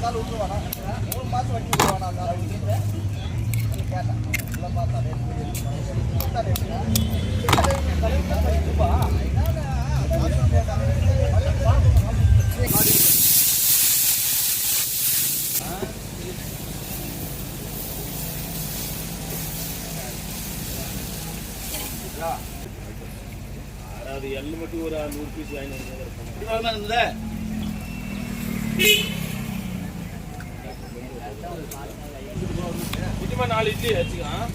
விட்டுருவானா மூணு மாதம் வட்டி விடுவானா அந்த ஆள். கேட்டேன் இல்லை பார்த்தா அது எள்ளு மட்டும் ஒரு நூறு பீஸ் வாங்கி வந்து குட்டிமா நாலு இட்லி வச்சுக்கலாம்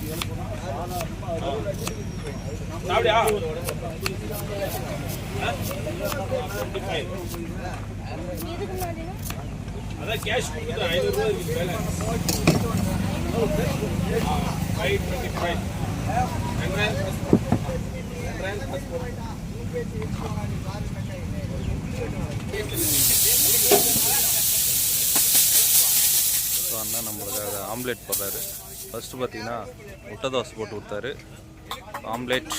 சாப்பிடியா அதான் கேஷ் கொடுக்குறேன் ஐநூறுரூவா இருக்குது வேலை ஃபைவ் டுவெண்ட்டி ஃபைவ் வெங்காயம் வெங்காயம் ஸோ அண்ணா நம்மளுக்காக ஆம்லேட் போடுறாரு. ஃபஸ்ட்டு பார்த்தீங்கன்னா முட்டை தோசை போட்டு கொடுத்தாரு. ஆம்லேட்.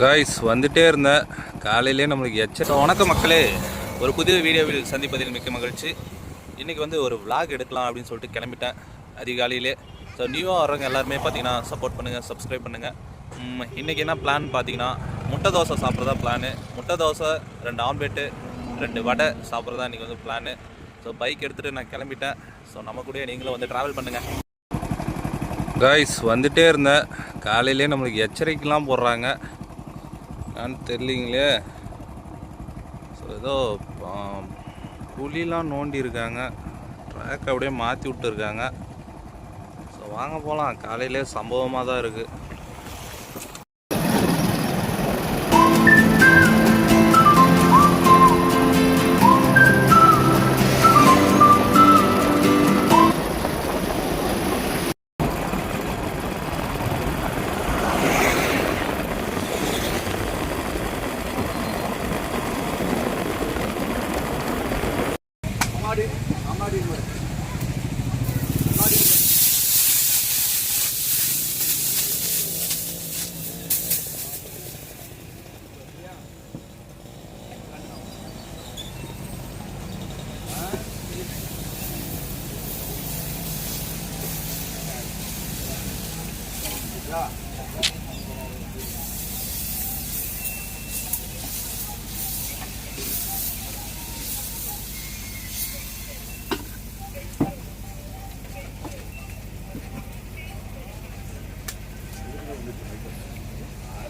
காய்ஸ் வந்துட்டே இருந்தேன். காலையிலே நம்மளுக்கு எச்ச வணக்கம் மக்களே. ஒரு புதிய வீடியோவில் சந்திப்பதில் மிக்க மகிழ்ச்சி. இன்றைக்கி வந்து ஒரு விளாக் எடுக்கலாம் அப்படின்னு சொல்லிட்டு கிளம்பிட்டேன் அதிகாலையிலே. ஸோ நியூவாக வர்றவங்க எல்லாருமே பார்த்தீங்கன்னா சப்போர்ட் பண்ணுங்கள் சப்ஸ்கிரைப் பண்ணுங்கள் இன்றைக்கி என்ன பிளான் பார்த்தீங்கன்னா முட்டை தோசை சாப்பிட்றதா பிளானு முட்டை தோசை ரெண்டு ஆம்லேட்டு ரெண்டு வடை சாப்பிட்றதா இன்றைக்கி வந்து பிளானு ஸோ பைக் எடுத்துகிட்டு நான் கிளம்பிட்டேன். ஸோ நம்ம கூட நீங்களும் வந்து ட்ராவல் பண்ணுங்கள் காய்ஸ் வந்துட்டே இருந்தேன். காலையிலே நம்மளுக்கு எச்சரிக்கைலாம் போடுறாங்க. நான் தெரியலிங்களே. ஏதோ புலிலாம் குழிலாம் நோண்டி இருக்காங்க ட்ராக் அப்படியே மாற்றி விட்டுருக்காங்க. ஸோ வாங்க போகலாம் காலையிலே சம்பவமாக தான் இருக்குது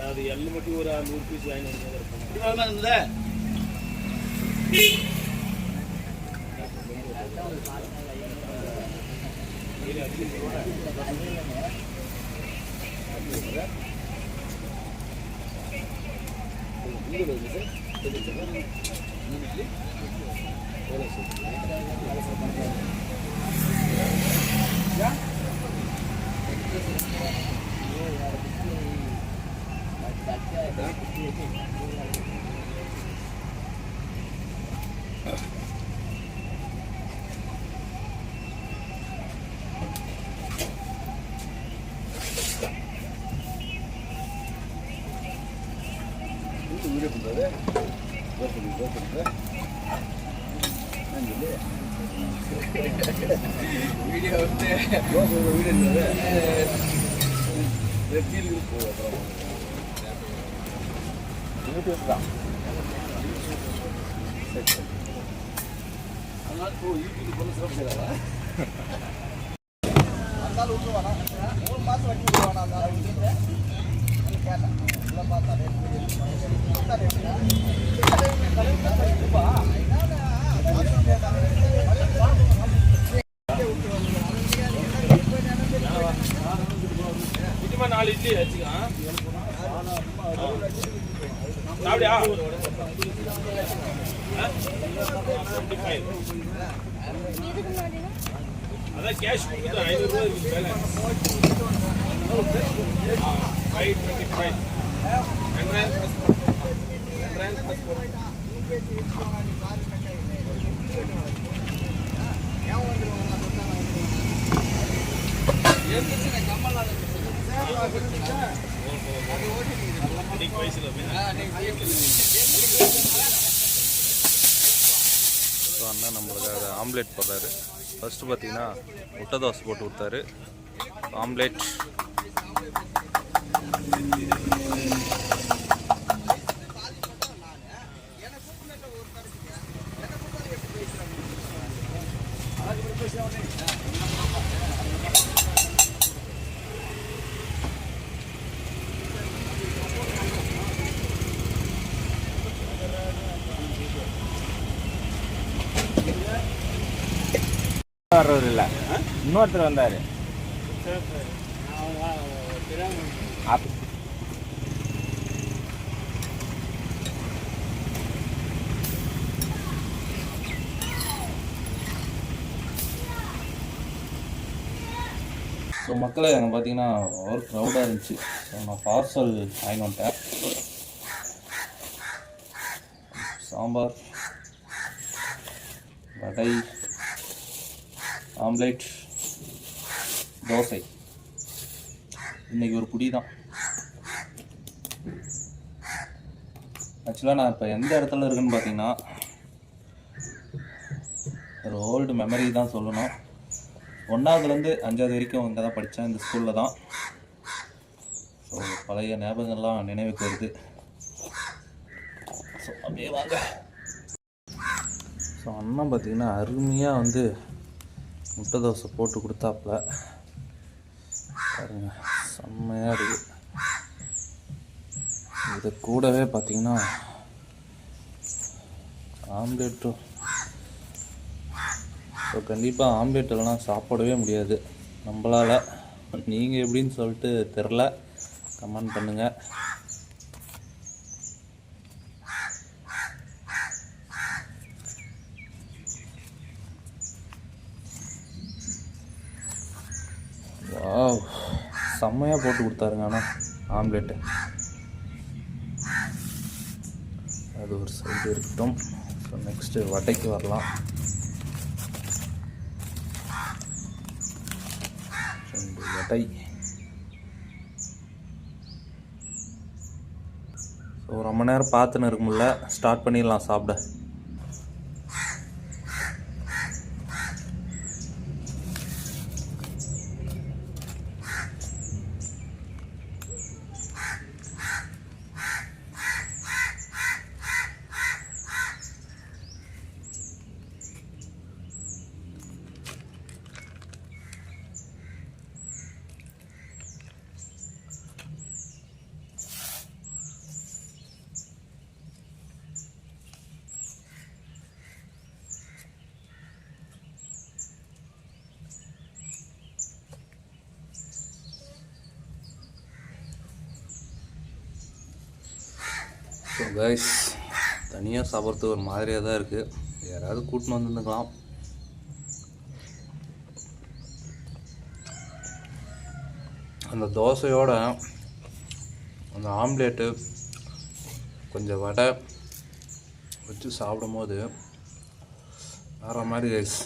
அது எள்ளு மட்டும் ஒரு நூறு பீஸ் வாங்கி வந்து வீடியோ வந்து வீடியோ யூடியூப் தான் இருந்தாலும் விட்டுருவானா மூணு மாதம் வட்டி விடுவானா அந்த ஆள் கேட்டேன் இல்லை பார்த்தா நாலு இட்லி வச்சுக்கலாம் சாப்பிடியா டுவெண்ட்டி ஃபைவ் அதான் கேஷ் கொடுக்குறேன் ஐநூறுரூவா இருக்குது வேலை ஃபைவ் டுவெண்ட்டி ஃபைவ் வெங்காயம் வெங்காயம் ஸோ அண்ணா நம்மளுக்காக ஆம்லேட் போடுறாரு. ஃபஸ்ட்டு பார்த்தீங்கன்னா முட்டை தோசை போட்டு கொடுத்தாரு. ஆம்லேட் வர்றவர் இல்லை. இன்னொருத்தர் வந்தார். ஸோ மக்களை அங்கே பார்த்தீங்கன்னா ஒரு க்ரௌடாக இருந்துச்சு. ஸோ நான் பார்சல் வாங்கி வந்துட்டேன். சாம்பார் வடை ஆம்லேட் தோசை. இன்னைக்கு ஒரு புடி தான். ஆக்சுவலாக நான் இப்போ எந்த இடத்துல இருக்குன்னு பார்த்தீங்கன்னா ஒரு ஓல்டு மெமரி தான் சொல்லணும். ஒன்றாவதுலேருந்து அஞ்சாவது வரைக்கும் இங்கே தான் படித்தேன் இந்த ஸ்கூலில் தான். ஸோ பழைய ஞாபகங்கள்லாம் நினைவுக்கு வருது. ஸோ அப்படியே வாங்க. ஸோ அண்ணன் பார்த்தீங்கன்னா அருமையாக வந்து முட்டை தோசை போட்டு கொடுத்தாப்புல. பாருங்க செம்மையாக இருக்குது இது கூடவே பார்த்தீங்கன்னா ஆம்லேட்டும் ஸோ கண்டிப்பாக ஆம்லேட் இல்லைனா சாப்பிடவே முடியாது. நம்மளால். நீங்கள் எப்படின்னு சொல்லிட்டு தெரில கமெண்ட் பண்ணுங்கள் செம்மையாக போட்டு கொடுத்தாருங்க ஆனால் ஆம்லேட்டு. அது ஒரு சைடு இருக்கட்டும். ஸோ நெக்ஸ்ட்டு வடைக்கு வரலாம். ரெண்டு வடை. ஸோ ரொம்ப நேரம் பார்த்துன்னு இருக்க ஸ்டார்ட் பண்ணிடலாம் சாப்பிட. ஸோ கைஸ் தனியாக சாப்பிட்றதுக்கு ஒரு மாதிரியாக தான் இருக்குது யாராவது கூட்டின்னு வந்துருந்துக்கலாம். அந்த தோசையோட அந்த ஆம்லேட்டு கொஞ்சம் வடை வச்சு சாப்பிடும்போது வேற மாதிரி கைஸ்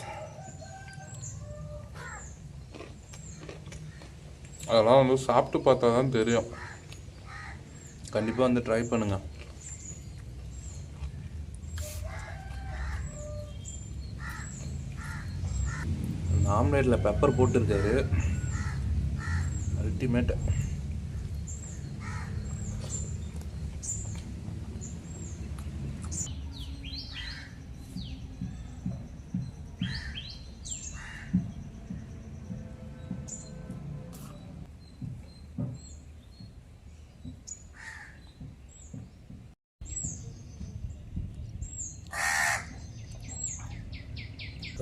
அதெல்லாம் வந்து சாப்பிட்டு பார்த்தா தான் தெரியும். கண்டிப்பாக வந்து ட்ரை பண்ணுங்கள் ஆம்லேட்டில் பெப்பர் போட்டிருக்காரு. அல்டிமேட்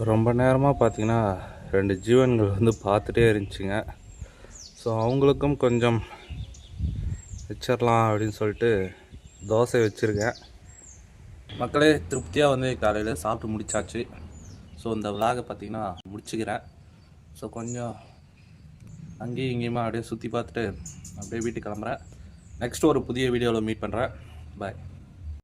ரொம்ப நேரமாக பார்த்தீங்கன்னா ரெண்டு ஜீவன்கள் வந்து பார்த்துட்டே இருந்துச்சுங்க. ஸோ அவங்களுக்கும் கொஞ்சம் வச்சிடலாம் அப்படின்னு சொல்லிட்டு தோசை வச்சுருக்கேன். மக்களே திருப்தியாக வந்து காலையில் சாப்பிட்டு முடிச்சாச்சு. ஸோ இந்த விலாகை பார்த்திங்கன்னா முடிச்சுக்கிறேன். ஸோ கொஞ்சம் அங்கேயும் இங்கேயுமா அப்படியே சுற்றி பார்த்துட்டு அப்படியே வீட்டுக்கு கிளம்புறேன். நெக்ஸ்ட் ஒரு புதிய வீடியோவில் மீட் பண்ணுறேன் பாய்